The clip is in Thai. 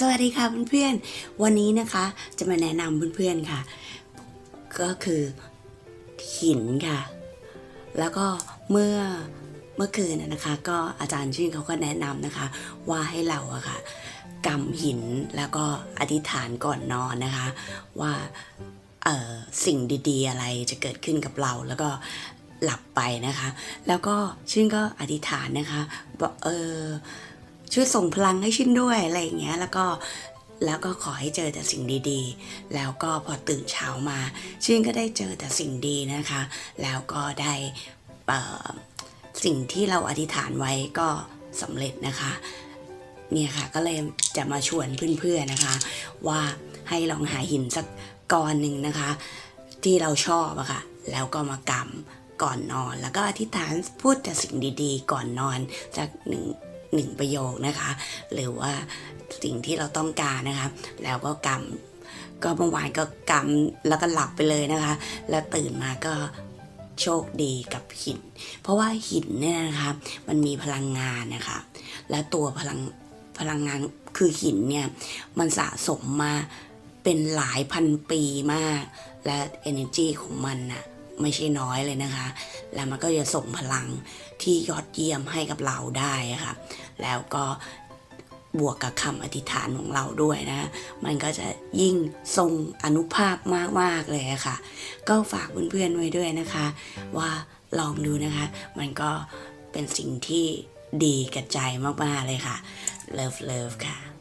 สวัสดีค่ะเพื่อนๆ วันนี้นะคะจะมาแนะนำเพื่อนๆค่ะ ก็คือหินค่ะ แล้วก็เมื่อเมื่อคืนนะคะ ก็อาจารย์ชื่นเขาก็แนะนำนะคะ ว่าให้เราอะค่ะกำหินแล้วก็อธิษฐานก่อนนอนนะคะ ว่าสิ่งดีๆ อะไรจะเกิดขึ้นกับเราแล้วก็หลับไปนะคะ แล้วก็ชื่นก็อธิษฐานนะคะบอกเออ ช่วยส่งพลังให้ชินด้วยอะไรอย่างเงี้ยแล้วก็แล้วก็ขอให้เจอแต่สิ่งดีๆ แล้วก็พอตื่นเช้ามา ชินก็ได้เจอแต่สิ่งดีนะคะ แล้วก็ได้สิ่งที่เราอธิษฐานไว้ก็สำเร็จนะคะเนี่ยค่ะก็เลยจะมาชวนเพื่อนๆนะคะ ว่าให้ลองหาหินสักก้อนหนึ่งนะคะ ที่เราชอบอะค่ะแล้วก็มากำก่อนนอน แล้วก็อธิษฐานพูดแต่สิ่งดีๆ ก่อนนอนสักหนึ่ง หนึ่งประโยคนะคะ หรือว่าสิ่งที่เราต้องการนะคะ แล้วก็กำก็เมื่อวานก็กำแล้วก็หลับไปเลยนะคะ แล้วตื่นมาก็โชคดีกับหิน เพราะว่าหินเนี่ยนะคะมันมีพลังงานนะคะ และตัวพลังพลังงานคือหินเนี่ยมันสะสมมาเป็นหลายพันปีมาก และ energy ของมันน่ะ ไม่ใช่น้อยเลยนะคะ แล้วมันก็จะส่งพลังที่ยอดเยี่ยมให้กับเราได้ค่ะ แล้วก็บวกกับคำอธิษฐานของเราด้วยนะ มันก็จะยิ่งทรงอนุภาพมาก ๆ เลยค่ะ ก็ฝากเพื่อนๆไว้ด้วยนะคะ ว่าลองดูนะคะ มันก็เป็นสิ่งที่ดีกับใจมาก ๆ เลยค่ะ เลิฟเลิฟค่ะ